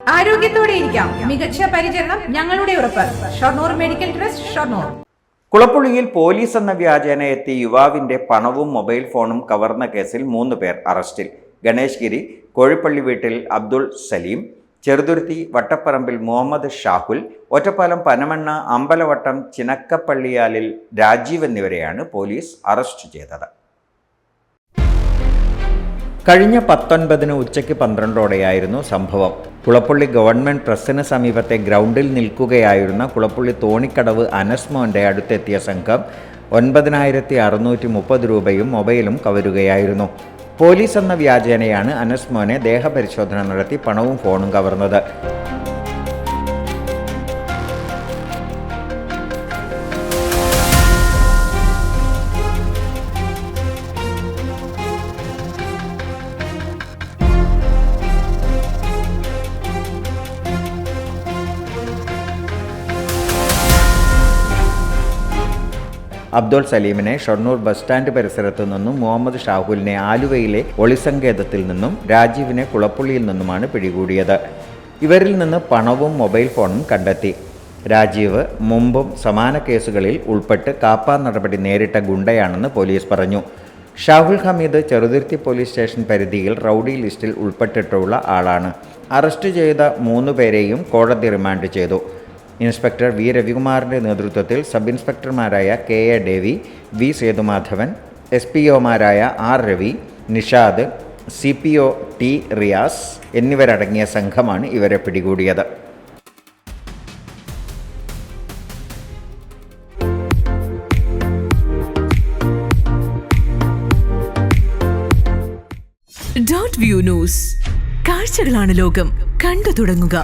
ആരോഗ്യത്തോടെ ഇരിക്കാം. മികച്ച പരിചരണം ഞങ്ങളുടെ ഉറപ്പ്. Shoranur medical trust Shoranur. കുളപ്പുള്ളിയിൽ police എന്ന വ്യാജേന എത്തി യുവാവിന്റെ പണവും മൊബൈൽ ഫോണും കവർന്ന കേസിൽ മൂന്ന് പേർ അറസ്റ്റിൽ. ഗണേഷ് ഗിരി കോഴിപ്പള്ളി വീട്ടിൽ അബ്ദുൾ സലീം ചെറുതുരുത്തി വട്ടപ്പറമ്പിൽ മുഹമ്മദ് ഷാഹുൽ ഒറ്റപ്പാലം പനമണ്ണ അമ്പലവട്ടം ചിനക്കപ്പള്ളിയാലിൽ രാജീവ് എന്നിവരെയാണ് പോലീസ് അറസ്റ്റ് ചെയ്തത്. കഴിഞ്ഞ പത്തൊൻപതിന് ഉച്ചയ്ക്ക് പന്ത്രണ്ടോടെയായിരുന്നു സംഭവം. കുളപ്പള്ളി ഗവൺമെന്റ് പ്രസ്സിന് സമീപത്തെ ഗ്രൗണ്ടിൽ നിൽക്കുകയായിരുന്ന കുളപ്പള്ളി തോണിക്കടവ് അനസ്മോന്റെ അടുത്തെത്തിയ സംഘം ഒൻപതിനായിരത്തി അറുന്നൂറ്റി മുപ്പത് രൂപയും മൊബൈലും കവരുകയായിരുന്നു. പോലീസ് എന്ന വ്യാജേനയാണ് അനസ്മോനെ ദേഹപരിശോധന നടത്തി പണവും ഫോണും കവർന്നത്. അബ്ദുൾ സലീമിനെ ഷൊർണൂർ ബസ് സ്റ്റാൻഡ് പരിസരത്തു നിന്നും മുഹമ്മദ് ഷാഹുലിനെ ആലുവയിലെ ഒളിസങ്കേതത്തിൽ നിന്നും രാജീവിനെ കുളപ്പുള്ളിയിൽ നിന്നുമാണ് പിടികൂടിയത്. ഇവരിൽ നിന്ന് പണവും മൊബൈൽ ഫോണും കണ്ടെത്തി. രാജീവ് മുമ്പും സമാന കേസുകളിൽ ഉൾപ്പെട്ട് കാപ്പാ നടപടി നേരിട്ട ഗുണ്ടയാണെന്ന് പോലീസ് പറഞ്ഞു. ഷാഹുൽ ഹമീദ് ചെറുതുരുത്തി പോലീസ് സ്റ്റേഷൻ പരിധിയിൽ റൌഡി ലിസ്റ്റിൽ ഉൾപ്പെട്ടിട്ടുള്ള ആളാണ്. അറസ്റ്റ് ചെയ്ത മൂന്ന് പേരെയും കോടതി റിമാൻഡ് ചെയ്തു. ഇൻസ്പെക്ടർ വി രവികുമാറിന്റെ നേതൃത്വത്തിൽ sub ഇൻസ്പെക്ടർമാരായ K A Davy V Sethumadhavan S P ഒമാരായ R Ravi Nishad C P O T Riyas എന്നിവരടങ്ങിയ സംഘമാണ് ഇവരെ പിടികൂടിയത്. Dot view news. കാഴ്ചകളാണ് ലോകം. കണ്ടു തുടങ്ങുക.